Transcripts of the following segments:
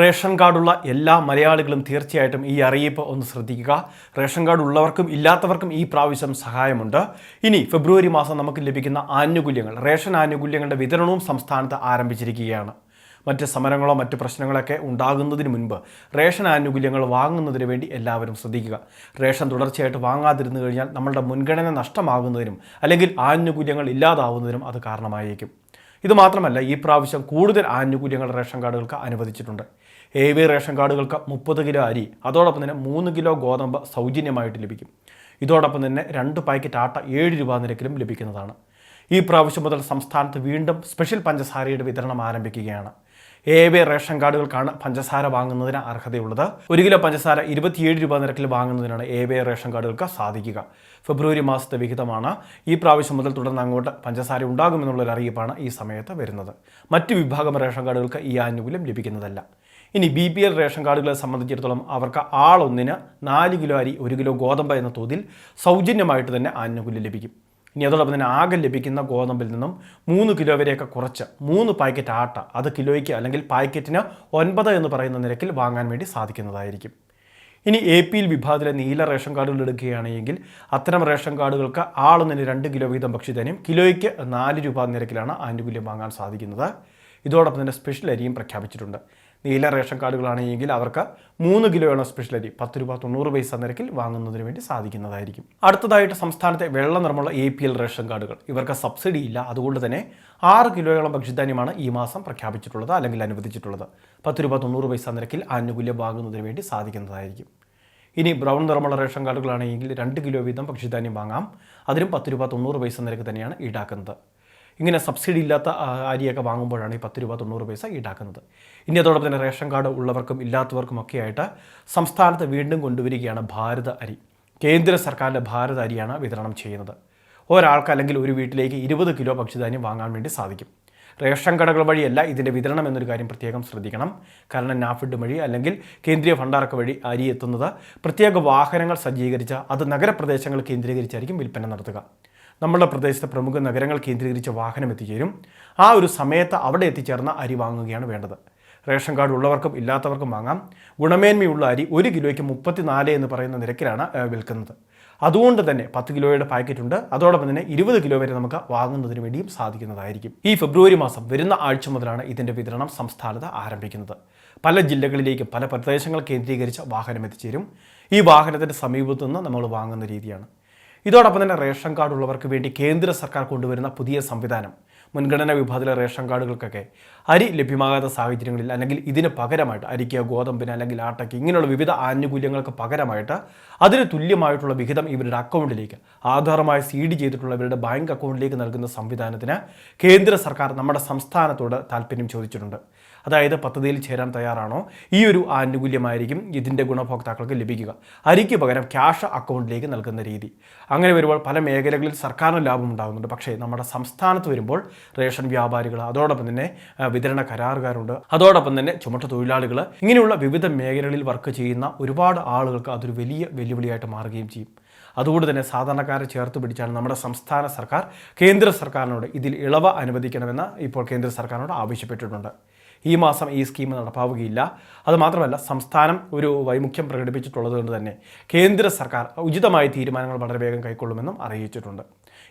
Ration കാർഡുള്ള എല്ലാ മലയാളികളും തീർച്ചയായിട്ടും ഈ അറിയിപ്പ് ഒന്ന് ശ്രദ്ധിക്കുക. റേഷൻ കാർഡ് ഉള്ളവർക്കും ഇല്ലാത്തവർക്കും ഈ പ്രാവശ്യം സഹായമുണ്ട്. ഇനി ഫെബ്രുവരി മാസം നമുക്ക് ലഭിക്കുന്ന ആനുകൂല്യങ്ങൾ റേഷൻ ആനുകൂല്യങ്ങളുടെ വിതരണവും സംസ്ഥാനത്ത് ആരംഭിച്ചിരിക്കുകയാണ്. മറ്റ് സമരങ്ങളോ മറ്റ് പ്രശ്നങ്ങളൊക്കെ ഉണ്ടാകുന്നതിന് മുൻപ് റേഷൻ ആനുകൂല്യങ്ങൾ വാങ്ങുന്നതിന് വേണ്ടി എല്ലാവരും ശ്രദ്ധിക്കുക. റേഷൻ തുടർച്ചയായിട്ട് വാങ്ങാതിരുന്നു കഴിഞ്ഞാൽ നമ്മളുടെ മുൻഗണന നഷ്ടമാകുന്നതിനും അല്ലെങ്കിൽ ആനുകൂല്യങ്ങൾ ഇല്ലാതാവുന്നതിനും അത് കാരണമായേക്കും. ഇത് മാത്രമല്ല ഈ പ്രാവശ്യം കൂടുതൽ ആനുകൂല്യങ്ങൾ റേഷൻ കാർഡുകൾക്ക് അനുവദിച്ചിട്ടുണ്ട്. എ വി റേഷൻ കാർഡുകൾക്ക് മുപ്പത് കിലോ അരി അതോടൊപ്പം തന്നെ മൂന്ന് കിലോ ഗോതമ്പ് സൗജന്യമായിട്ട് ലഭിക്കും. ഇതോടൊപ്പം തന്നെ രണ്ട് പാക്കറ്റ് ആട്ട ഏഴ് രൂപ നിരക്കിലും ലഭിക്കുന്നതാണ്. ഈ പ്രാവശ്യം മുതൽ സംസ്ഥാനത്ത് വീണ്ടും സ്പെഷ്യൽ പഞ്ചസാരയുടെ വിതരണം ആരംഭിക്കുകയാണ്. എ വേ റേഷൻ കാർഡുകൾക്കാണ് പഞ്ചസാര വാങ്ങുന്നതിന് അർഹതയുള്ളത്. ഒരു കിലോ പഞ്ചസാര ഇരുപത്തിയേഴ് രൂപ നിരക്കിൽ വാങ്ങുന്നതിനാണ് എ വേ റേഷൻ കാർഡുകൾക്ക് സാധിക്കുക. ഫെബ്രുവരി മാസത്തെ വിഹിതമാണ്. ഈ പ്രാവശ്യം മുതൽ തുടർന്ന് അങ്ങോട്ട് പഞ്ചസാര ഉണ്ടാകുമെന്നുള്ളൊരു അറിയിപ്പാണ് ഈ സമയത്ത് വരുന്നത്. മറ്റ് വിഭാഗം റേഷൻ കാർഡുകൾക്ക് ഈ ആനുകൂല്യം ലഭിക്കുന്നതല്ല. ഇനി ബി പി എൽ റേഷൻ കാർഡുകളെ സംബന്ധിച്ചിടത്തോളം അവർക്ക് ആളൊന്നിന് നാല് കിലോ അരി ഒരു കിലോ ഗോതമ്പ് എന്ന തോതിൽ സൗജന്യമായിട്ട് തന്നെ ആനുകൂല്യം ലഭിക്കും. ഇനി അതോടൊപ്പം തന്നെ ആകെ ലഭിക്കുന്ന ഗോതമ്പിൽ നിന്നും മൂന്ന് കിലോ വരെയൊക്കെ കുറച്ച് മൂന്ന് പാക്കറ്റ് ആട്ട അത് കിലോയ്ക്ക് അല്ലെങ്കിൽ പാക്കറ്റിന് ഒൻപത് എന്ന് പറയുന്ന നിരക്കിൽ വാങ്ങാൻ വേണ്ടി സാധിക്കുന്നതായിരിക്കും. ഇനി എ പി വിഭാഗത്തിലെ നീല റേഷൻ കാർഡുകൾ എടുക്കുകയാണെങ്കിൽ അത്തരം റേഷൻ കാർഡുകൾക്ക് ആളൊന്നിന് രണ്ട് കിലോ വീതം ഭക്ഷ്യധാന്യം കിലോയ്ക്ക് നാല് രൂപ നിരക്കിലാണ് ആനുകൂല്യം വാങ്ങാൻ സാധിക്കുന്നത്. ഇതോടൊപ്പം തന്നെ സ്പെഷ്യൽ അരിയും പ്രഖ്യാപിച്ചിട്ടുണ്ട്. നീല റേഷൻ കാർഡുകളാണെങ്കിൽ അവർക്ക് മൂന്ന് കിലോയോളം സ്പെഷ്യൽ അരി പത്ത് രൂപ തൊണ്ണൂറ് പൈസ നിരക്കിൽ വാങ്ങുന്നതിന് വേണ്ടി സാധിക്കുന്നതായിരിക്കും. അടുത്തതായിട്ട് സംസ്ഥാനത്തെ വെള്ള നിറമുള്ള എ പി എൽ റേഷൻ കാർഡുകൾ. ഇവർക്ക് സബ്സിഡി ഇല്ല. അതുകൊണ്ട് തന്നെ ആറ് കിലോയോളം ഭക്ഷ്യധാന്യമാണ് ഈ മാസം പ്രഖ്യാപിച്ചിട്ടുള്ളത് അല്ലെങ്കിൽ അനുവദിച്ചിട്ടുള്ളത്. പത്ത് രൂപ തൊണ്ണൂറ് പൈസ നിരക്കിൽ ആനുകൂല്യം വാങ്ങുന്നതിന് വേണ്ടി സാധിക്കുന്നതായിരിക്കും. ഇനി ബ്രൗൺ നിറമുള്ള റേഷൻ കാർഡുകളാണെങ്കിൽ രണ്ട് കിലോ വീതം ഭക്ഷ്യധാന്യം വാങ്ങാം. അതിനും പത്ത് രൂപ തൊണ്ണൂറ് പൈസ നിരക്ക് തന്നെയാണ് ഈടാക്കുന്നത്. ഇങ്ങനെ സബ്സിഡി ഇല്ലാത്ത അരിയൊക്കെ വാങ്ങുമ്പോഴാണ് ഈ പത്ത് രൂപ തൊണ്ണൂറ് പൈസ ഈടാക്കുന്നത്. ഇനി അതോടൊപ്പം തന്നെ റേഷൻ കാർഡ് ഉള്ളവർക്കും ഇല്ലാത്തവർക്കും ഒക്കെ ആയിട്ട് സംസ്ഥാനത്ത് വീണ്ടും കൊണ്ടുവരികയാണ് ഭാരത അരി. കേന്ദ്ര സർക്കാരിന്റെ ഭാരത അരിയാണ് വിതരണം ചെയ്യുന്നത്. ഒരാൾക്ക് അല്ലെങ്കിൽ ഒരു വീട്ടിലേക്ക് ഇരുപത് കിലോ ഭക്ഷ്യധാന്യം വാങ്ങാൻ വേണ്ടി സാധിക്കും. റേഷൻ കടകൾ വഴിയല്ല ഇതിന്റെ വിതരണം എന്നൊരു കാര്യം പ്രത്യേകം ശ്രദ്ധിക്കണം. കാരണം നാഫിഡ് വഴി അല്ലെങ്കിൽ കേന്ദ്രീയ ഭണ്ഡാരക്ക വഴി അരി എത്തുന്നത് പ്രത്യേക വാഹനങ്ങൾ സജ്ജീകരിച്ച അത് നഗരപ്രദേശങ്ങൾ കേന്ദ്രീകരിച്ചായിരിക്കും വിൽപ്പന നടത്തുക. നമ്മുടെ പ്രദേശത്തെ പ്രമുഖ നഗരങ്ങൾ കേന്ദ്രീകരിച്ച വാഹനം എത്തിച്ചേരും. ആ ഒരു സമയത്ത് അവിടെ എത്തിച്ചേർന്ന അരി വാങ്ങുകയാണ് വേണ്ടത്. റേഷൻ കാർഡ് ഉള്ളവർക്കും ഇല്ലാത്തവർക്കും വാങ്ങാം. ഗുണമേന്മയുള്ള അരി ഒരു കിലോയ്ക്ക് മുപ്പത്തിനാല് എന്ന് പറയുന്ന നിരക്കിലാണ് വിൽക്കുന്നത്. അതുകൊണ്ട് തന്നെ പത്ത് കിലോയുടെ പാക്കറ്റ് ഉണ്ട്. അതോടൊപ്പം തന്നെ ഇരുപത് കിലോ വരെ നമുക്ക് വാങ്ങുന്നതിന് വേണ്ടിയും സാധിക്കുന്നതായിരിക്കും. ഈ ഫെബ്രുവരി മാസം വരുന്ന ആഴ്ച മുതലാണ് ഇതിന്റെ വിതരണം സംസ്ഥാനത്ത് ആരംഭിക്കുന്നത്. പല ജില്ലകളിലേക്കും പല പ്രദേശങ്ങൾ കേന്ദ്രീകരിച്ച വാഹനം എത്തിച്ചേരും. ഈ വാഹനത്തിന്റെ സമീപത്തു നിന്ന് നമ്മൾ വാങ്ങുന്ന രീതിയാണ്. ഇതോടൊപ്പം തന്നെ റേഷൻ കാർഡ് ഉള്ളവർക്ക് വേണ്ടി കേന്ദ്ര സർക്കാർ കൊണ്ടുവരുന്ന പുതിയ സംവിധാനം മുൻഗണനാ വിഭാഗത്തിലെ റേഷൻ കാർഡുകൾക്കൊക്കെ അരി ലഭ്യമാകാത്ത സാഹചര്യങ്ങളിൽ അല്ലെങ്കിൽ ഇതിന് പകരമായിട്ട് അരിക്ക് ഗോതമ്പിന് അല്ലെങ്കിൽ ആട്ടയ്ക്ക് ഇങ്ങനെയുള്ള വിവിധ ആനുകൂല്യങ്ങൾക്ക് പകരമായിട്ട് അതിന് തുല്യമായിട്ടുള്ള വിഹിതം ഇവരുടെ അക്കൗണ്ടിലേക്ക് ആധാരമായി സീഡ് ചെയ്തിട്ടുള്ള ഇവരുടെ ബാങ്ക് അക്കൗണ്ടിലേക്ക് നൽകുന്ന സംവിധാനത്തിന് കേന്ദ്ര സർക്കാർ നമ്മുടെ സംസ്ഥാനത്തോട് താല്പര്യം ചോദിച്ചിട്ടുണ്ട്. അതായത് പദ്ധതിയിൽ ചേരാൻ തയ്യാറാണോ? ഈ ഒരു ആനുകൂല്യമായിരിക്കും ഇതിന്റെ ഗുണഭോക്താക്കൾക്ക് ലഭിക്കുക. അരിക്ക് പകരം ക്യാഷ് അക്കൗണ്ടിലേക്ക് നൽകുന്ന രീതി. അങ്ങനെ വരുമ്പോൾ പല മേഖലകളിൽ സർക്കാരിന് ലാഭം ഉണ്ടാകുന്നുണ്ട്. പക്ഷേ നമ്മുടെ സംസ്ഥാനത്ത് വരുമ്പോൾ റേഷൻ വ്യാപാരികൾ അതോടൊപ്പം തന്നെ വിതരണ കരാറുകാരുണ്ട്. അതോടൊപ്പം തന്നെ ചുമട്ട തൊഴിലാളികൾ ഇങ്ങനെയുള്ള വിവിധ മേഖലകളിൽ വർക്ക് ചെയ്യുന്ന ഒരുപാട് ആളുകൾക്ക് അതൊരു വലിയ വെല്ലുവിളിയായിട്ട് മാറുകയും ചെയ്യും. അതുകൊണ്ട് തന്നെ സാധാരണക്കാരെ ചേർത്ത് പിടിച്ചാണ് നമ്മുടെ സംസ്ഥാന സർക്കാർ കേന്ദ്ര സർക്കാരിനോട് ഇതിൽ ഇളവ് അനുവദിക്കണമെന്ന് ഇപ്പോൾ കേന്ദ്ര സർക്കാരിനോട് ആവശ്യപ്പെട്ടിട്ടുണ്ട്. ഈ മാസം ഈ സ്കീം നടപ്പാവുകയില്ല. അതുമാത്രമല്ല സംസ്ഥാനം ഒരു വൈമുഖ്യം പ്രകടിപ്പിച്ചിട്ടുള്ളത് കൊണ്ട് തന്നെ കേന്ദ്ര സർക്കാർ ഉചിതമായ തീരുമാനങ്ങൾ വളരെ വേഗം കൈക്കൊള്ളുമെന്നും അറിയിച്ചിട്ടുണ്ട്.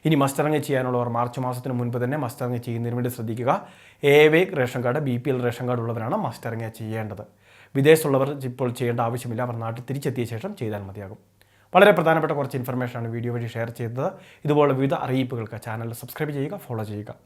ഇനി മസ്റ്ററിങ് ചെയ്യാനുള്ളവർ മാർച്ച് മാസത്തിന് മുൻപ് തന്നെ മസ്റ്ററിങ് ചെയ്യുന്നതിന് വേണ്ടി ശ്രദ്ധിക്കുക. A way ration card B P L ration card ഉള്ളവരാണ് മസ്റ്ററിങ് ചെയ്യേണ്ടത്. വിദേശത്തുള്ളവർ ഇപ്പോൾ ചെയ്യേണ്ട ആവശ്യമില്ല. അവർ നാട്ടിൽ തിരിച്ചെത്തിയ ശേഷം ചെയ്താൽ മതിയാകും. വളരെ പ്രധാനപ്പെട്ട കുറച്ച് ഇൻഫർമേഷനാണ് വീഡിയോ വഴി ഷെയർ ചെയ്തത്. ഇതുപോലെ വിവിധ അറിയിപ്പുകൾക്ക് ചാനൽ സബ്സ്ക്രൈബ് ചെയ്യുക ഫോളോ ചെയ്യുക.